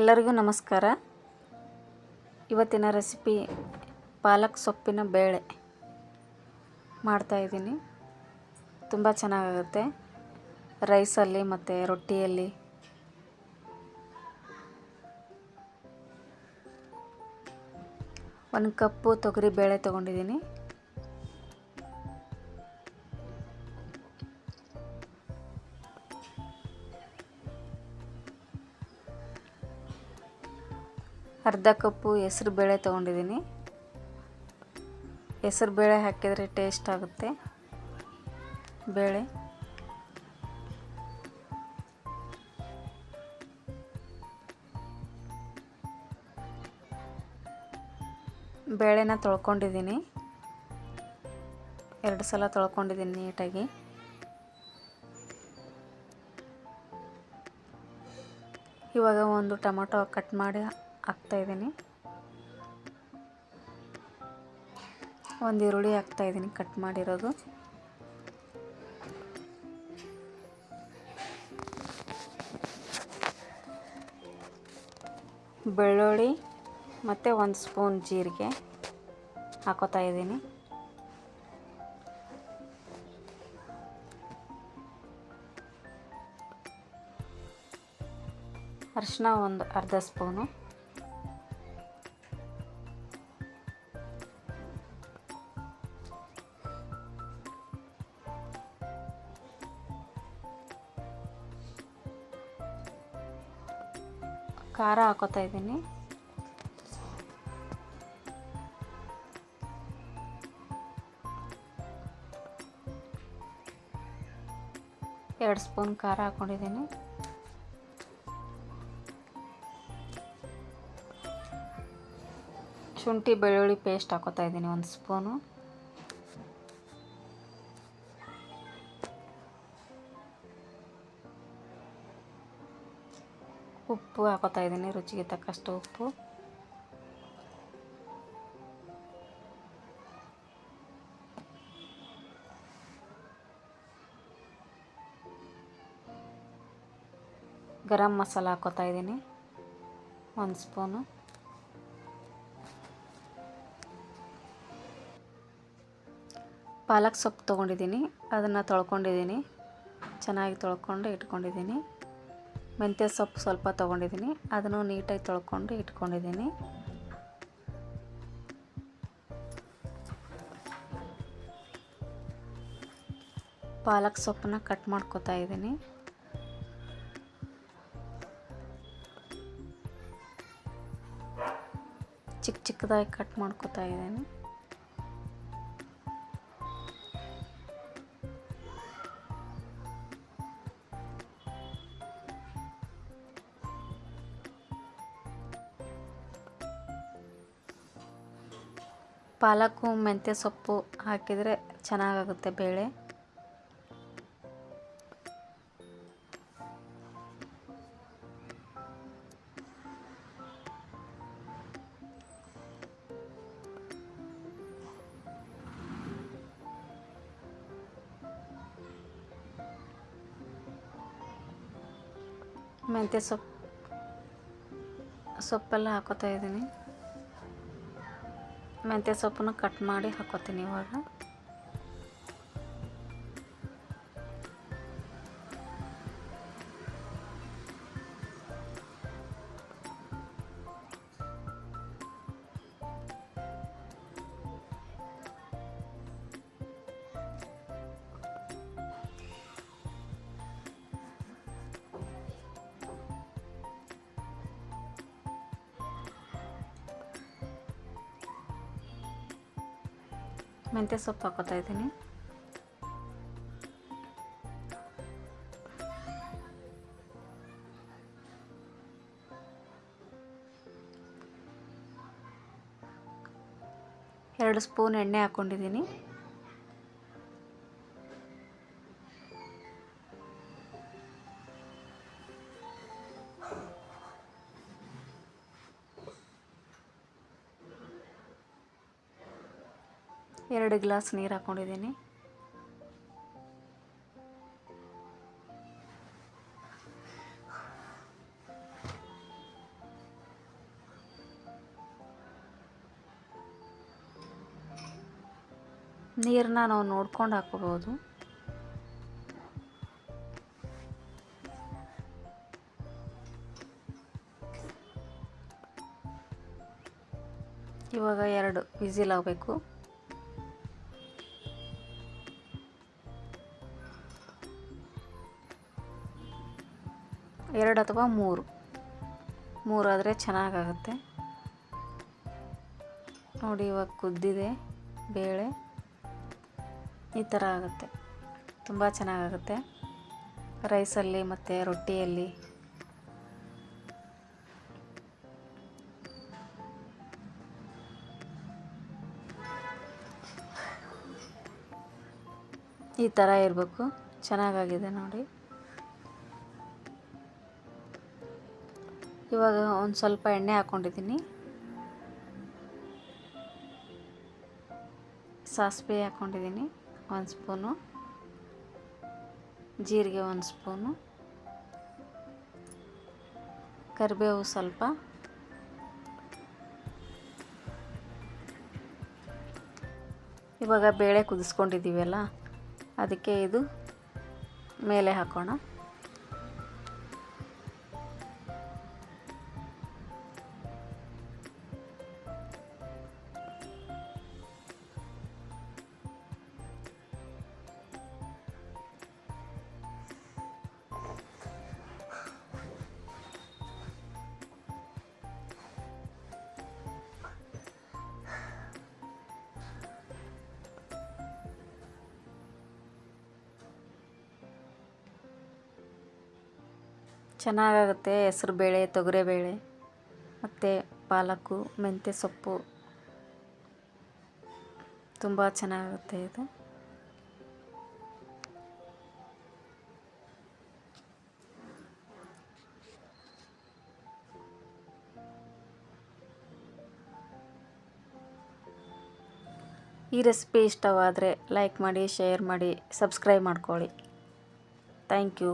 ಎಲ್ಲರಿಗೂ ನಮಸ್ಕಾರ. ಇವತ್ತಿನ ರೆಸಿಪಿ ಪಾಲಕ್ ಸೊಪ್ಪಿನ ಬೇಳೆ ಮಾಡ್ತಾಯಿದ್ದೀನಿ ತುಂಬ ಚೆನ್ನಾಗಾಗುತ್ತೆ. ರೈಸಲ್ಲಿ ಮತ್ತು ರೊಟ್ಟಿಯಲ್ಲಿ. ಒಂದು ಕಪ್ಪು ತೊಗರಿ ಬೇಳೆ ತೊಗೊಂಡಿದ್ದೀನಿ. ಅರ್ಧ ಕಪ್ಪು ಹೆಸ್ರು ಬೇಳೆ ತೊಗೊಂಡಿದ್ದೀನಿ. ಹೆಸ್ರು ಬೇಳೆ ಹಾಕಿದರೆ ಟೇಸ್ಟ್ ಆಗುತ್ತೆ. ಬೇಳೆ. ಬೇಳೆನ ತೊಳ್ಕೊಂಡಿದ್ದೀನಿ. ಎರಡು ಸಲ ತೊಳ್ಕೊಂಡಿದ್ದೀನಿ ನೀಟಾಗಿ. ಇವಾಗ ಒಂದು ಟೊಮೊಟೊ ಕಟ್ ಮಾಡಿ ಹಾಕ್ತಾಯಿದ್ದೀನಿ ಒಂದು ಈರುಳ್ಳಿ ಹಾಕ್ತಾಯಿದ್ದೀನಿ ಕಟ್ ಮಾಡಿರೋದು. ಬೆಳ್ಳುಳ್ಳಿ ಮತ್ತು ಒಂದು ಸ್ಪೂನ್ ಜೀರಿಗೆ ಹಾಕೋತಾ ಇದ್ದೀನಿ. ಅರಿಶಿನ ಒಂದು ಅರ್ಧ ಸ್ಪೂನು. ಖಾರ ಹಾಕೋತಾ ಇದ್ದೀನಿ. ಎರಡು ಸ್ಪೂನ್ ಖಾರ ಹಾಕೊಂಡಿದ್ದೀನಿ. ಶುಂಠಿ ಬೆಳ್ಳುಳ್ಳಿ ಪೇಸ್ಟ್ ಹಾಕೋತಾ ಇದ್ದೀನಿ ಒಂದು ಸ್ಪೂನು. ಉಪ್ಪು ಹಾಕೋತಾ ಇದ್ದೀನಿ, ರುಚಿಗೆ ತಕ್ಕಷ್ಟು ಉಪ್ಪು. ಗರಂ ಮಸಾಲ ಹಾಕೋತಾ ಇದ್ದೀನಿ, ಒಂದು ಸ್ಪೂನು. ಪಾಲಕ್ ಸೊಪ್ಪು ತೊಗೊಂಡಿದ್ದೀನಿ, ಅದನ್ನು ತೊಳ್ಕೊಂಡಿದ್ದೀನಿ, ಚೆನ್ನಾಗಿ ತೊಳ್ಕೊಂಡು ಇಟ್ಕೊಂಡಿದ್ದೀನಿ. ಮೆಂತ್ಯ ಸೊಪ್ಪು ಸ್ವಲ್ಪ ತೊಗೊಂಡಿದ್ದೀನಿ. ಅದನ್ನು ನೀಟಾಗಿ ತೊಳ್ಕೊಂಡು ಇಟ್ಕೊಂಡಿದ್ದೀನಿ. ಪಾಲಕ್ ಸೊಪ್ಪನ್ನ ಕಟ್ ಮಾಡ್ಕೊತಾ ಇದ್ದೀನಿ. ಚಿಕ್ಕ ಚಿಕ್ಕದಾಗಿ ಕಟ್ ಮಾಡ್ಕೊತಾ ಇದ್ದೀನಿ. ಪಾಲಕ್ಕು ಮೆಂತ್ಯ ಸೊಪ್ಪು ಹಾಕಿದರೆ ಚೆನ್ನಾಗಾಗುತ್ತೆ ಬೇಳೆ. ಮೆಂತ್ಯ ಸೊಪ್ಪು ಸೊಪ್ಪೆಲ್ಲ ಹಾಕೋತಾ ಇದ್ದೀನಿ. ಮೆಂತ್ಯ ಸೊಪ್ಪನ್ನು ಕಟ್ ಮಾಡಿ ಹಾಕೋತೀನಿ ಇವಾಗ. ಮೆಂತ್ಯ ಸೊಪ್ಪು ಹಾಕೋತಾ ಇದ್ದೀನಿ ಎರಡು ಸ್ಪೂನ್ ಎಣ್ಣೆ ಹಾಕ್ಕೊಂಡಿದ್ದೀನಿ ಎರಡು ಗ್ಲಾಸ್ ನೀರು ಹಾಕ್ಕೊಂಡಿದ್ದೀನಿ ನೀರನ್ನ ನಾವು ನೋಡ್ಕೊಂಡು ಹಾಕೋಬೋದು ಇವಾಗ ಎರಡು ವಿಸಿಲ್ ಆಗಬೇಕು. ಎರಡು ಅಥವಾ ಮೂರು. ಮೂರಾದರೆ ಚೆನ್ನಾಗಾಗುತ್ತೆ. ನೋಡಿ ಇವಾಗ ಕುದ್ದಿದೆ ಬೇಳೆ. ಈ ಥರ ಆಗುತ್ತೆ. ತುಂಬ ಚೆನ್ನಾಗಾಗುತ್ತೆ. ರೈಸಲ್ಲಿ ಮತ್ತು ರೊಟ್ಟಿಯಲ್ಲಿ. ಈ ಥರ ಇರಬೇಕು. ಚೆನ್ನಾಗಾಗಿದೆ ನೋಡಿ. ಇವಾಗ ಒಂದು ಸ್ವಲ್ಪ ಎಣ್ಣೆ ಹಾಕ್ಕೊಂಡಿದ್ದೀನಿ ಸಾಸಿವೆ ಹಾಕ್ಕೊಂಡಿದ್ದೀನಿ ಒಂದು ಸ್ಪೂನು. ಜೀರಿಗೆ ಒಂದು ಸ್ಪೂನು. ಕರಿಬೇವು ಸ್ವಲ್ಪ. ಇವಾಗ ಬೇಳೆ ಕುದಿಸ್ಕೊಂಡಿದ್ದೀವಲ್ಲ, ಅದಕ್ಕೆ ಇದು ಮೇಲೆ ಹಾಕೋಣ. ಚೆನ್ನಾಗಾಗುತ್ತೆ ಹೆಸ್ರುಬೇಳೆ ತೊಗರಿಬೇಳೆ ಮತ್ತು ಪಾಲಕ್ಕು, ಮೆಂತ್ಯ ಸೊಪ್ಪು. ತುಂಬ ಚೆನ್ನಾಗುತ್ತೆ ಇದು. ಈ ರೆಸಿಪಿ ಇಷ್ಟವಾದರೆ ಲೈಕ್ ಮಾಡಿ, ಶೇರ್ ಮಾಡಿ, ಸಬ್ಸ್ಕ್ರೈಬ್ ಮಾಡ್ಕೊಳ್ಳಿ. Thank you.